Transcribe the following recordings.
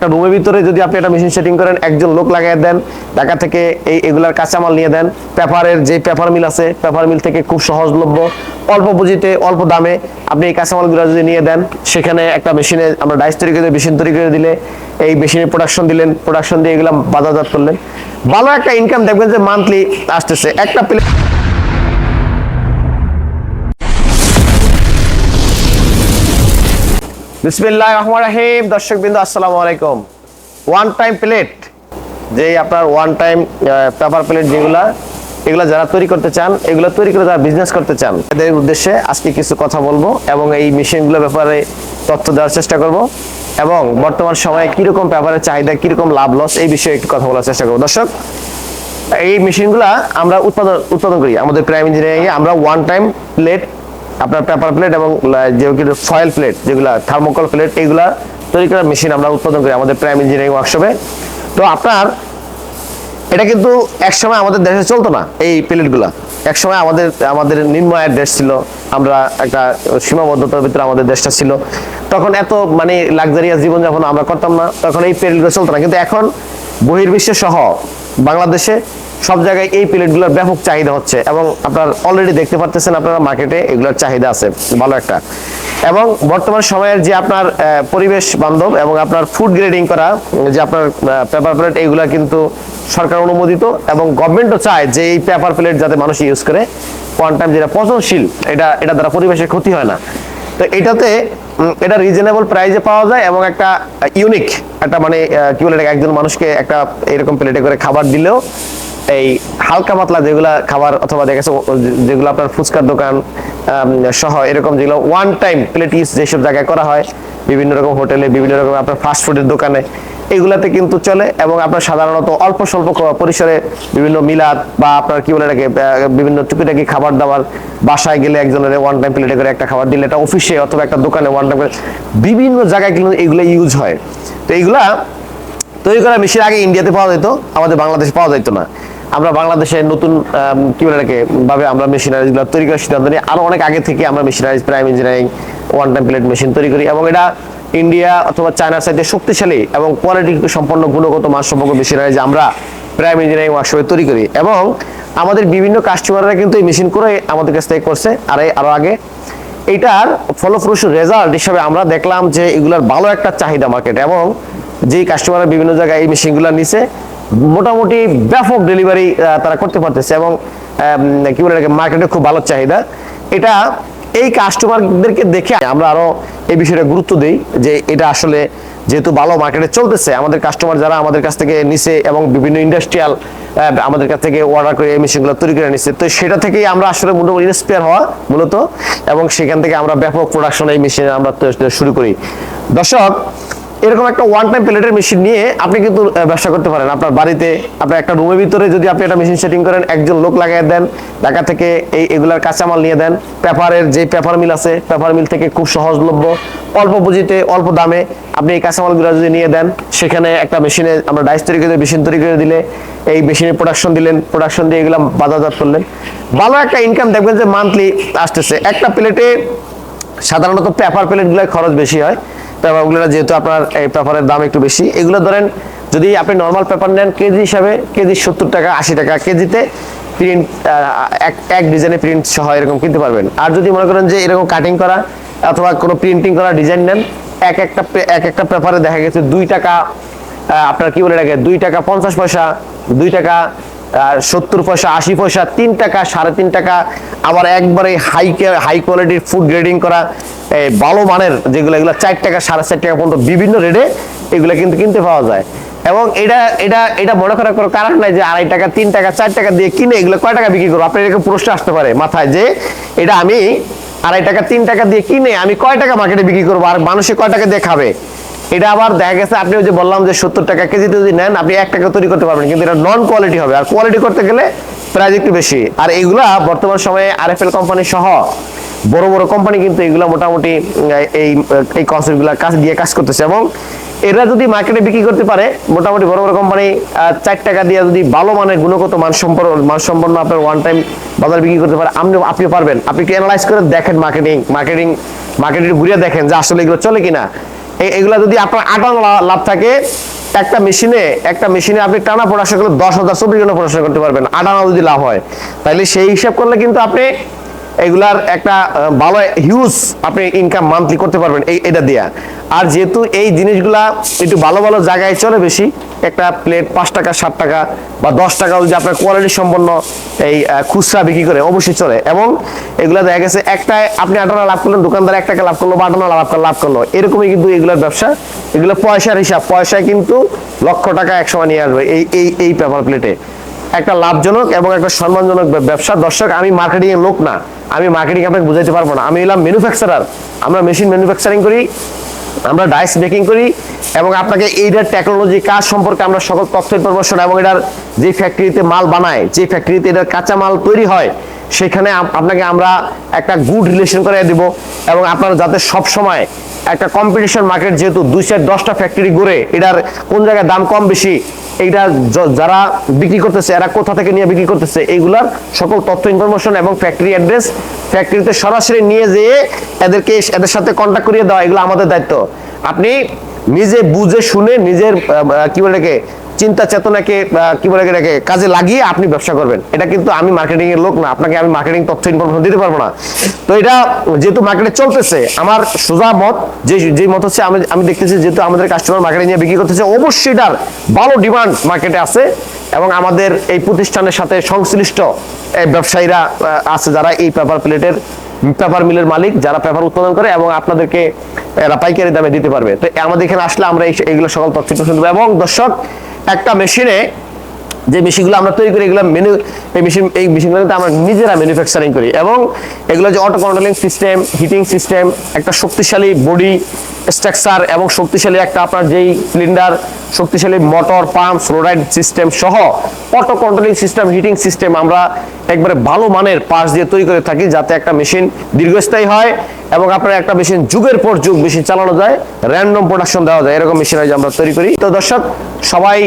একটা রুমের ভিতরে যদি আপনি একটা মেশিন সেটিং করেন, একজন লোক লাগাই দেন, ঢাকা থেকে এই এগুলার কাঁচামাল নিয়ে দেন পেপারের যে পেপার মিল আছে পেপার মিল থেকে খুব সহজলভ্য, অল্প পুঁজিতে, অল্প দামে আপনি এই কাঁচামালগুলো যদি নিয়ে দেন, সেখানে একটা মেশিনে আমরা ডাইস তৈরি করে মেশিন তৈরি করে দিলে এই মেশিনের প্রোডাকশন দিলেন প্রোডাকশন দিয়ে এগুলো বাজারজাত করলেন। ভালো একটা ইনকাম দেখবেন যে মান্থলি আসতেছে। একটা প্লেট বিসমিল্লাহ রহমান রাহিম। দর্শক বিন্দু আসসালামু আলাইকুম। ওয়ান টাইম প্লেট যে আপনার ওয়ান টাইম পেপার প্লেট যেগুলা, এগুলা যারা তৈরি করতে চান, এগুলো তৈরি করে যারা বিজনেস করতে চান, এদের উদ্দেশ্যে আজকে কিছু কথা বলব এবং এই মেশিনগুলোর ব্যাপারে তথ্য দেওয়ার চেষ্টা করব এবং বর্তমান সময়ে কীরকম পেপারের চাহিদা, কীরকম লাভ লস এই বিষয়ে একটু কথা বলার চেষ্টা করব। দর্শক, এই মেশিনগুলা আমরা উৎপাদন উৎপাদন করি আমাদের প্রাইম ইঞ্জিনিয়ারিং এ। আমরা ওয়ান টাইম প্লেট আপনার পেপার প্লেট এবং যেগুলো ফয়েল প্লেট যেগুলা থার্মোকল প্লেট এগুলা তৈরি করার মেশিন আমরা উৎপাদন করি আমাদের প্রাইম ইঞ্জিনিয়ারিং ওয়ার্কশপে তো আপনার, এটা কিন্তু একসময় আমাদের দেশে চলতো না এই প্লেটগুলা একসময় আমাদের আমাদের নিম্ন আয়ের দেশ ছিল, আমরা একটা সীমাবদ্ধতার ভিতরে আমাদের দেশটা ছিল। তখন এত মানে লাক্সারিয়াস জীবনযাপন আমরা করতাম না, তখন এই প্লেটগুলো চলতো না। কিন্তু এখন বহির্বিশ্বে সহ বাংলাদেশে সব জায়গায় এই প্লেটগুলোর ব্যাপক চাহিদা হচ্ছে এবং আপনার অলরেডি দেখতে পারতেছেন আপনারা মার্কেটে এগুলোর চাহিদা আছে, ভালো একটা। এবং বর্তমান সময়ের যে আপনার পরিবেশ বান্ধব এবং আপনার ফুড গ্রেডিং করা, যে আপনার পেপার প্লেট এইগুলা কিন্তু সরকার অনুমোদিত এবং গভর্নমেন্টও চায় যে এই পেপার প্লেট যাতে মানুষ ইউজ করে। কোয়ান্টাম যেটা পচনশীল, এটা এটা দ্বারা পরিবেশের ক্ষতি হয় না। তো এটাতে এটা রিজনেবল প্রাইসে পাওয়া যায় এবং একটা ইউনিক একটা মানে কি বলে একজন মানুষকে একটা এরকম প্লেটে করে খাবার দিলেও এই হালকা পাতলা যেগুলা খাবার অথবা দেখা গেছে যেগুলো আপনার ফুচকার দোকান সহ এরকম যেগুলো ওয়ান টাইম প্লেট ইউজ যেসব জায়গায় করা হয়, বিভিন্ন রকম হোটেলে, বিভিন্ন রকম আপনার ফাস্ট ফুডের দোকানে, এগুলাতে কিন্তু চলে এবং আপনার সাধারণত অল্প স্বল্প পরিসরে বিভিন্ন মিলাদ বা আপনার কি বলে এটাকে বিভিন্ন টুকিটাকি খাবার দাবার বাসায় গেলে একজনের ওয়ান টাইম প্লেটে করে একটা খাবার দিলে এটা অফিসে অথবা একটা দোকানে ওয়ান টাইম বিভিন্ন জায়গায় কিন্তু এগুলো ইউজ হয়। তো এইগুলা তৈরি করা মেশিন আগে ইন্ডিয়াতে পাওয়া যেত, আমাদের বাংলাদেশে পাওয়া যেত না। আমরা বাংলাদেশে নতুন কি বলে এটাকে, ভাবে আমরা মেশিনারিজগুলো তৈরি করার সিদ্ধান্ত নিই। আরও অনেক আগে থেকে আমরা machineries prime engineering one time plate machine তৈরি করি এবং এটা ইন্ডিয়া অথবা চায়নার সাইডে শক্তিশালী এবং কোয়ালিটি সম্পন্ন, গুণগত মান সম্পর্ক মেশিনারিজ আমরা প্রাইম ইঞ্জিনিয়ারিং ওয়ার্কশপে তৈরি করি। এবং আমাদের বিভিন্ন কাস্টমাররা কিন্তু এই মেশিন করে আমাদের কাছ থেকে করছে। আর এই- আরও আগে। এটার ফলপ্রসূ রেজাল্ট হিসাবে আমরা দেখলাম যে এগুলার ভালো একটা চাহিদা মার্কেট এবং যেই কাস্টমাররা বিভিন্ন জায়গায় এই মেশিনগুলো নিছে মোটামুটি ব্যাপক ডেলিভারি তারা করতে পারতেছে এবং কি বলে মার্কেটে খুব ভালো চাহিদা। এটা এই কাস্টমারদেরকে দেখে আমরা আরও এই বিষয়টা গুরুত্ব দিই যে এটা আসলে যেহেতু ভালো মার্কেটে চলতেছে, আমাদের কাস্টমার যারা আমাদের কাছ থেকে নিছে এবং বিভিন্ন ইন্ডাস্ট্রিয়াল আমাদের কাছ থেকে অর্ডার করে এই মেশিনগুলো তৈরি করে নিচ্ছে তো সেটা থেকেই আমরা আসলে মোটামুটি ইন্সপায়ার হওয়া মূলত এবং সেখান থেকে আমরা ব্যাপক প্রোডাকশন এই মেশিন আমরা শুরু করি। দর্শক এরকম একটা ওয়ান টাইম প্লেটের মেশিন নিয়ে আপনি কিন্তু ব্যবসা করতে পারেন। আপনার বাড়িতে, আপনার একটা রুমের ভিতরে যদি আপনি একটা মেশিন সেটিং করেন, একজন লোক লাগাই দেন, ঢাকা থেকে এই, এগুলার কাঁচামাল নিয়ে দেন পেপারের যে পেপার মিল আছে পেপার মিল থেকে খুব সহজলভ্য, অল্প পুঁজিতে, অল্প দামে আপনি এই কাঁচামালগুলো যদি নিয়ে দেন, সেখানে একটা মেশিনে আমরা ডাইস তৈরি করে মেশিন তৈরি করে দিলে এই মেশিনের প্রোডাকশন দিলেন প্রোডাকশন দিয়ে এগুলো বাজারজাত করলেন। ভালো একটা ইনকাম দেখবেন যে মান্থলি আসতেছে। একটা প্লেটে সাধারণত পেপার প্লেটগুলোর খরচ বেশি হয়। পেপারগুলো যেহেতু আপনার এই পেপারের দাম একটু বেশি, এগুলো ধরেন যদি আপনি নর্মাল পেপার নেন কেজি হিসাবে, কেজি সত্তর টাকা, আশি টাকা, কেজিতে প্রিন্ট এক এক ডিজাইনে প্রিন্ট সহ এরকম কিনতে পারবেন। আর যদি মনে করেন যে এরকম কাটিং করা অথবা কোনো প্রিন্টিং করা ডিজাইন নেন, এক একটা এক একটা পেপারে দেখা গেছে দুই টাকা আপনার কি বলে রাখে? দুই টাকা পঞ্চাশ পয়সা, দুই টাকা সত্তর পয়সা, আশি পয়সা, তিন টাকা, সাড়ে তিন টাকা, আবার একবারে হাই হাই কোয়ালিটির ফুড গ্রেডিং করা ভালো মানের যেগুলো, এগুলো চার টাকা, সাড়ে চার টাকা পর্যন্ত বিভিন্ন রেটে এগুলো কিন্তু কিনতে পাওয়া যায়। এবং এটা এটা এটা মনে করার কোনো কারণ নাই যে আড়াই টাকা, তিন টাকা, চার টাকা দিয়ে কিনে এগুলো কয় টাকা বিক্রি করব? আপনার এরকম প্রশ্ন আসতে পারে মাথায় যে এটা আমি আড়াই টাকা, তিন টাকা দিয়ে কিনে আমি কয় টাকা মার্কেটে বিক্রি করব? আর মানুষে কয় টাকা দিয়ে খাবে? এটা আবার দেখা গেছে, আপনি ওই যে বললাম যে সত্তর টাকা কেজিতে যদি নেন, আপনি এক টাকা তৈরি করতে পারবেন, কিন্তু এটা নন কোয়ালিটি হবে। আর কোয়ালিটি করতে গেলে প্রাইস একটু বেশি। আর এগুলা বর্তমান সময়ে আরএফএল কোম্পানি সহ বড় বড় কোম্পানি কিন্তু এগুলা মোটামুটি এই এই কনসেপ্টগুলো কাজ দিয়ে কাজ করতেছে। এবং এরা যদি মার্কেটে বিক্রি করতে পারে, মোটামুটি বড় বড় কোম্পানি চার টাকা দিয়ে যদি ভালো মানের গুণগত মান সম্পন্ন মান সম্পন্ন আপনার ওয়ান টাইম বাজার বিক্রি করতে পারে, আপনি আপনি পারবেন। আপনি একটু অ্যানালাইজ করে দেখেন মার্কেটিং মার্কেটিং মার্কেটিং ঘুরিয়ে দেখেন যে আসলে এগুলো চলে কিনা। এগুলা যদি আপনার আটান লাভ থাকে, একটা মেশিনে একটা মেশিনে আপনি টানা পড়াশোনা করলে দশ হাজার, চব্বিশ ঘণ্টা পড়াশোনা করতে পারবেন। আটানা যদি লাভ হয়। তাহলে সেই হিসাব করলে কিন্তু আপনি এগুলার একটা ভালো হিউজ আপনি ইনকাম মান্থলি করতে পারবেন এই, এটা দিয়া। আর যেহেতু এই জিনিসগুলা একটু ভালো ভালো জায়গায় চলে বেশি, একটা প্লেট পাঁচ টাকা, সাত টাকা বা দশ টাকা যদি আপনার কোয়ালিটি সম্পন্ন এই খুচরা বিক্রি করে, অবশ্যই চলে। এবং এগুলা দেখা গেছে একটা আপনি আটানা লাভ করলেন, দোকানদার এক টাকা লাভ করল বা আটানা লাভ করল লাভ করল, এরকমই কিন্তু এগুলোর ব্যবসা। এগুলো পয়সার হিসাব, পয়সায় কিন্তু লক্ষ টাকা একসময় নিয়ে আসবে এই এই এই পেপার প্লেটে একটা লাভজনক এবং একটা সম্মানজনক ব্যবসা। দর্শক, আমি মার্কেটিং এর লোক না। আমি মার্কেটিং আপনাকে বুঝাইতে পারব না। আমি এলাম ম্যানুফ্যাকচারার আমরা মেশিন ম্যানুফ্যাকচারিং করি, আমরা ডাইস মেকিং করি এবং আপনাকে এইটার টেকনোলজি কাজ সম্পর্কে আমরা সকল তথ্য ইনফরমেশন এবং এটার যে ফ্যাক্টরিতে মাল বানায়, যে ফ্যাক্টরিতে এটার কাঁচা মাল তৈরি হয় সেখানে আপনাকে আমরা একটা গুড রিলেশন করে দিব এবং আপনারা যাতে সব সময় একটা কম্পিটিশন মার্কেট যেহেতু দুই চার দশটা ফ্যাক্টরি ঘুরে এটার কোন জায়গায় দাম কম বেশি, এইটা যারা বিক্রি করতেছে, এরা কোথা থেকে নিয়ে বিক্রি করতেছে, এইগুলার সকল তথ্য ইনফরমেশন এবং ফ্যাক্টরি অ্যাড্রেস ফ্যাক্টরিতে সরাসরি নিয়ে যেয়ে এদেরকে এদের সাথে কন্ট্যাক্ট করিয়ে দেওয়া, এগুলো আমাদের দায়িত্ব। আপনি নিজে বুঝে শুনে নিজের কি বলে চিন্তা চেতনাকে কি বলে রেখে কাজে লাগিয়ে আপনি ব্যবসা করবেন। এটা কিন্তু আমি মার্কেটিং এর লোক না, আপনাকে আমি মার্কেটিং তথ্য ইনফরমেশন দিতে পারব না। তো এটা যেহেতু মার্কেটে চলতেছে, আমার সোজা মত, যে যে মত হচ্ছে আমি আমি দেখতেছি যেহেতু আমাদের কাস্টমার মার্কেটে নিয়ে বিক্রি করতেছে, অবশ্যই এটার ভালো ডিমান্ড মার্কেটে আছে এবং আমাদের এই প্রতিষ্ঠানের সাথে সংশ্লিষ্ট ব্যবসায়ীরা আছে যারা এই পেপার প্লেটের পেপার মিলের মালিক যারা পেপার উৎপাদন করে এবং আপনাদেরকে এরা পাইকারি দামে দিতে পারবে। তো আমাদের এখানে আসলে আমরা এইগুলো সকল তথ্য শুনব। এবং দর্শক, একটা মেশিনে যে মেশিনগুলো আমরা তৈরি করি, এগুলো মেনু এই মেশিন এই মেশিনগুলোতে আমরা নিজেরা ম্যানুফ্যাকচারিং করি এবং এগুলো যে auto controlling system heating system একটা শক্তিশালী বডি স্ট্রাকচার এবং শক্তিশালী একটা আপনার যেই সিলিন্ডার শক্তিশালী মোটর পাম্প ফ্লোরাইড সিস্টেম সহ auto controlling system heating system আমরা একবারে ভালো মানের পার্টস দিয়ে তৈরি করে থাকি যাতে একটা মেশিন দীর্ঘস্থায়ী হয় এবং আপনার একটা মেশিন যুগের পর যুগ মেশিন চালানো যায় র্যান্ডম প্রোডাকশন দেওয়া যায়, এরকম মেশিন আমরা তৈরি করি। তো দর্শক, সবাই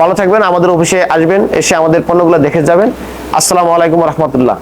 ভালো থাকবেন, আমাদের অফিসে আসবেন, এসে আমাদের পণ্যগুলো দেখে যাবেন। আসসালামু আলাইকুম রহমতুল্লাহ।